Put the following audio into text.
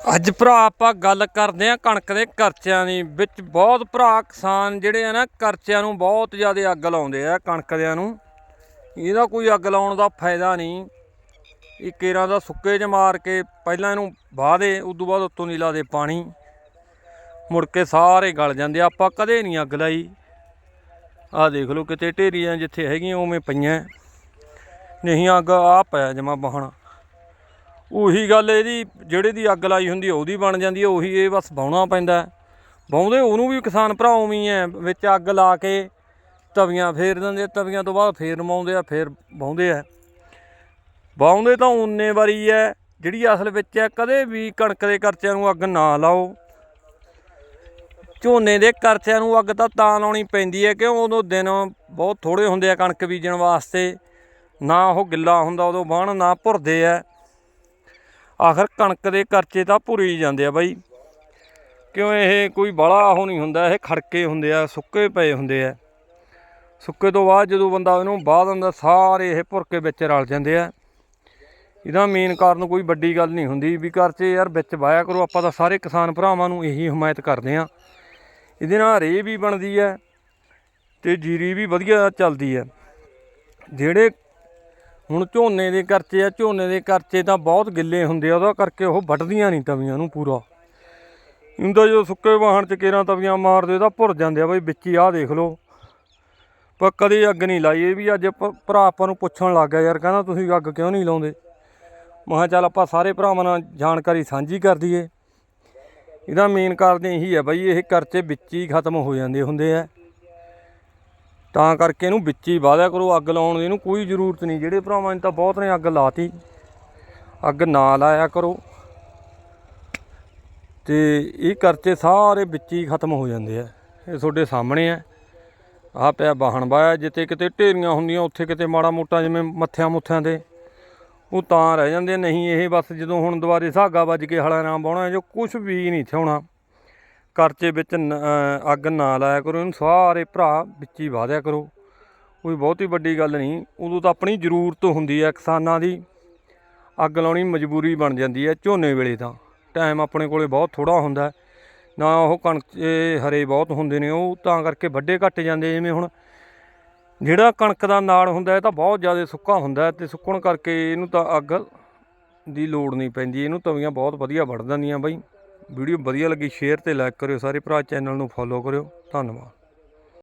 ਅੱਜ ਭਰਾ ਆਪਾਂ ਗੱਲ ਕਰਦੇ ਆਂ ਕਣਕ ਦੇ ਕਰਚਿਆਂ ਦੀ, ਵਿੱਚ ਬਹੁਤ ਭਰਾ ਕਿਸਾਨ ਜਿਹੜੇ ਆ ਨਾ ਕਰਚਿਆਂ ਨੂੰ ਬਹੁਤ ਜ਼ਿਆਦਾ ਅੱਗ ਲਾਉਂਦੇ ਆ ਕਣਕ ਦਿਆਂ ਨੂੰ। ਇਹਦਾ ਕੋਈ ਅੱਗ ਲਾਉਣ ਦਾ ਫਾਇਦਾ ਨਹੀਂ। ਇਹ ਕੇਰਾਂ ਦਾ ਸੁੱਕੇ 'ਚ ਮਾਰ ਕੇ ਪਹਿਲਾਂ ਇਹਨੂੰ ਵਾਹ ਦੇ ਤੋਂ ਬਾਅਦ ਉੱਤੋਂ ਨਹੀਂ ਲਾ ਦੇ ਪਾਣੀ। ਮੁੜ ਕੇ ਸਾਰੇ ਗਲ ਜਾਂਦੇ ਆਪਾਂ ਕਦੇ ਨਹੀਂ ਅੱਗ ਲਾਈ। ਆਹ ਦੇਖ ਲਓ ਕਿਤੇ ਢੇਰੀਆਂ ਜਿੱਥੇ ਹੈਗੀਆਂ, ਉਵੇਂ ਪਈਆਂ। ਨਹੀਂ ਅੱਗ ਆ ਪਿਆ ਜਮਾ ਬਹਾਣਾ ਉਹੀ ਗੱਲ ਇਹਦੀ, ਜਿਹੜੇ ਦੀ ਅੱਗ ਲਾਈ ਹੁੰਦੀ ਉਹਦੀ ਬਣ ਜਾਂਦੀ ਹੈ, ਉਹੀ ਇਹ ਬਸ ਬਾਉਣਾ ਪੈਂਦਾ ਬਾਉਂਦੇ ਉਹਨੂੰ ਵੀ ਕਿਸਾਨ ਭਰਾ ਉਵੇਂ ਹੀ ਹੈ ਵਿੱਚ ਅੱਗ ਲਾ ਕੇ ਤਵੀਆਂ ਫੇਰ ਦਿੰਦੇ ਤਵੀਆਂ ਤੋਂ ਬਾਅਦ ਫੇਰ ਰਮਾਉਂਦੇ ਆ, ਫੇਰ ਬਾਉਂਦੇ ਆ। ਬਾਉਂਦੇ ਤਾਂ ਉਨੇ ਵਾਰੀ ਹੈ, ਜਿਹੜੀ ਅਸਲ ਵਿੱਚ ਹੈ, ਕਦੇ ਵੀ ਕਣਕ ਦੇ ਕਰਚਿਆਂ ਨੂੰ ਅੱਗ ਨਾ ਲਾਓ। ਝੋਨੇ ਦੇ ਕਰਚਿਆਂ ਨੂੰ ਅੱਗ ਤਾਂ ਤਾਂ ਲਾਉਣੀ ਪੈਂਦੀ ਹੈ, ਕਿਉਂ? ਉਦੋਂ ਦਿਨ ਬਹੁਤ ਥੋੜੇ ਹੁੰਦੇ ਆ ਕਣਕ ਬੀਜਣ ਵਾਸਤੇ। ਨਾ ਉਹ ਗਿੱਲਾ ਹੁੰਦਾ, ਉਦੋਂ ਬਾਣ ਨਾ ਭੁਰਦੇ ਆ। ਆਖਰ ਕਣਕ ਦੇ ਕਰਚੇ ਤਾਂ ਭੁਰੀ ਜਾਂਦੇ ਆ ਬਾਈ। ਕਿਉਂ ਇਹ ਕੋਈ ਬੜਾ ਉਹ ਨਹੀਂ ਹੁੰਦਾ, ਇਹ ਖੜਕੇ ਹੁੰਦੇ ਆ, ਸੁੱਕੇ ਪਏ ਹੁੰਦੇ ਆ। ਸੁੱਕੇ ਤੋਂ ਬਾਅਦ ਜਦੋਂ ਬੰਦਾ ਇਹਨੂੰ ਬਾਹ ਦਿੰਦਾ, ਸਾਰੇ ਇਹ ਭੁਰ ਕੇ ਵਿੱਚ ਰਲ ਜਾਂਦੇ ਆ। ਇਹਦਾ ਮੇਨ ਕਾਰਨ ਕੋਈ ਵੱਡੀ ਗੱਲ ਨਹੀਂ ਹੁੰਦੀ ਵੀ ਕਰਚੇ ਯਾਰ ਵਿੱਚ ਵਾਇਆ ਕਰੋ, ਆਪਾਂ ਤਾਂ ਸਾਰੇ ਕਿਸਾਨ ਭਰਾਵਾਂ ਨੂੰ ਇਹੀ ਹਮਾਇਤ ਕਰਦੇ ਆ। ਇਹਦੇ ਨਾਲ ਰੇ ਵੀ ਬਣਦੀ ਹੈ ਤੇ ਜੀਰੀ ਵੀ ਵਧੀਆ ਚੱਲਦੀ ਹੈ ਜਿਹੜੇ ਹੁਣ ਝੋਨੇ ਦੇ ਕਰਚੇ ਆ, ਝੋਨੇ ਦੇ ਕਰਚੇ ਤਾਂ ਬਹੁਤ ਗਿੱਲੇ ਹੁੰਦੇ ਆ, ਉਹਦਾ ਕਰਕੇ ਉਹ ਵੱਢਦੀਆਂ ਨਹੀਂ ਤਵੀਆਂ ਨੂੰ ਪੂਰਾ। ਇਹਦਾ ਜੋ ਸੁੱਕੇ ਵਾਹਣ ਚ ਕੇਰਾਂ ਤਵੀਆਂ ਮਾਰਦੇ, ਉਹਦਾ ਭੁਰ ਜਾਂਦੇ ਆ ਬਈ, ਵਿੱਚ ਹੀ ਆਹ ਦੇਖ ਲਓ। ਪਰ ਕਦੇ ਅੱਗ ਨਹੀਂ ਲਾਈ, ਇਹ ਵੀ ਅੱਜ ਭ- ਭਰਾ ਆਪਾਂ ਨੂੰ ਪੁੱਛਣ ਲੱਗ ਗਿਆ, ਯਾਰ ਕਹਿੰਦਾ ਤੁਸੀਂ ਅੱਗ ਕਿਉਂ ਨਹੀਂ ਲਾਉਂਦੇ? ਮੈਂ ਚੱਲ ਆਪਾਂ ਸਾਰੇ ਭਰਾਵਾਂ ਨਾਲ ਜਾਣਕਾਰੀ ਸਾਂਝੀ ਕਰ ਦਈਏ। ਇਹਦਾ ਮੇਨ ਕਾਰਨ ਇਹੀ ਹੈ ਬਈ, ਇਹ ਕਰਚੇ ਵਿੱਚ ਹੀ ਖਤਮ ਹੋ ਜਾਂਦੇ ਹੁੰਦੇ ਆ। ਤਾਂ ਕਰਕੇ ਇਹਨੂੰ ਵਿੱਚ ਹੀ ਵਾਧਿਆ ਕਰੋ, ਅੱਗ ਲਾਉਣ ਦੀ ਇਹਨੂੰ ਕੋਈ ਜ਼ਰੂਰਤ ਨਹੀਂ। ਜਿਹੜੇ ਭਰਾਵਾਂ ਨੇ ਤਾਂ ਬਹੁਤ ਨੇ ਅੱਗ ਲਾਤੀ। ਅੱਗ ਨਾ ਲਾਇਆ ਕਰੋ। ਤੇ ਇਹ ਕਰਤੇ ਸਾਰੇ ਵਿੱਚ ਹੀ ਖਤਮ ਹੋ ਜਾਂਦੇ ਆ। ਇਹ ਤੁਹਾਡੇ ਸਾਹਮਣੇ ਆ। ਆਹ ਪਿਆ ਬਾਹਣ ਬਾਇਆ ਜਿੱਥੇ ਕਿਤੇ ਢੇਰੀਆਂ ਹੁੰਦੀਆਂ, ਉੱਥੇ ਕਿਤੇ ਮਾੜਾ ਮੋਟਾ ਜਿਵੇਂ ਮੱਥਿਆਂ ਮੁੱਥਿਆਂ ਤੇ। ਉਹ ਤਾਂ ਰਹਿ ਜਾਂਦੇ ਨਹੀਂ, ਇਹ ਬਸ ਜਦੋਂ ਹੁਣ ਦੁਬਾਰੇ ਸਾਗਾ ਵੱਜ ਕੇ ਹਲਾ ਨਾ ਬਾਉਣਾ ਜੋ ਕੁਝ ਵੀ ਨਹੀਂ ਥਿਉਣਾ। ਕਰਚੇ ਵਿੱਚ ਨ- ਅੱਗ ਨਾ ਲਾਇਆ ਕਰੋ, ਇਹਨੂੰ ਸਾਰੇ ਭਰਾ ਵਿੱਚ ਹੀ ਵਾਧਿਆ ਕਰੋ। ਕੋਈ ਬਹੁਤੀ ਵੱਡੀ ਗੱਲ ਨਹੀਂ, ਉਦੋਂ ਤਾਂ ਆਪਣੀ ਜ਼ਰੂਰਤ ਹੁੰਦੀ ਹੈ ਕਿਸਾਨਾਂ ਦੀ। ਅੱਗ ਲਾਉਣੀ ਮਜਬੂਰੀ ਬਣ ਜਾਂਦੀ ਹੈ ਝੋਨੇ ਵੇਲੇ ਤਾਂ। ਟਾਈਮ ਆਪਣੇ ਕੋਲੇ ਬਹੁਤ ਥੋੜਾ ਹੁੰਦਾ ਨਾ ਉਹ ਕਣਕ ਹਰੇ ਬਹੁਤ ਹੁੰਦੇ ਨੇ, ਉਹ ਤਾਂ ਕਰਕੇ ਵੱਡੇ ਘੱਟ ਜਾਂਦੇ ਜਿਵੇਂ ਹੁਣ ਜਿਹੜਾ ਕਣਕ ਦਾ ਨਾੜ ਹੁੰਦਾ ਇਹ ਤਾਂ ਬਹੁਤ ਜ਼ਿਆਦਾ ਸੁੱਕਾ ਹੁੰਦਾ ਹੈ ਤੇ ਸੁੱਕਣ ਕਰਕੇ ਇਹਨੂੰ ਤਾਂ ਅੱਗ ਦੀ ਲੋੜ ਨਹੀਂ ਪੈਂਦੀ। ਇਹਨੂੰ ਤਵੀਆਂ ਬਹੁਤ ਵਧੀਆ ਵੱਢ ਦਿੰਦੀਆਂ ਬਾਈ। ਵੀਡੀਓ ਵਧੀਆ ਲੱਗੀ ਸ਼ੇਅਰ ਤੇ ਲਾਈਕ ਕਰਿਓ ਸਾਰੇ ਭਰਾ ਚੈਨਲ ਨੂੰ ਫੋਲੋ ਕਰਿਓ ਧੰਨਵਾਦ।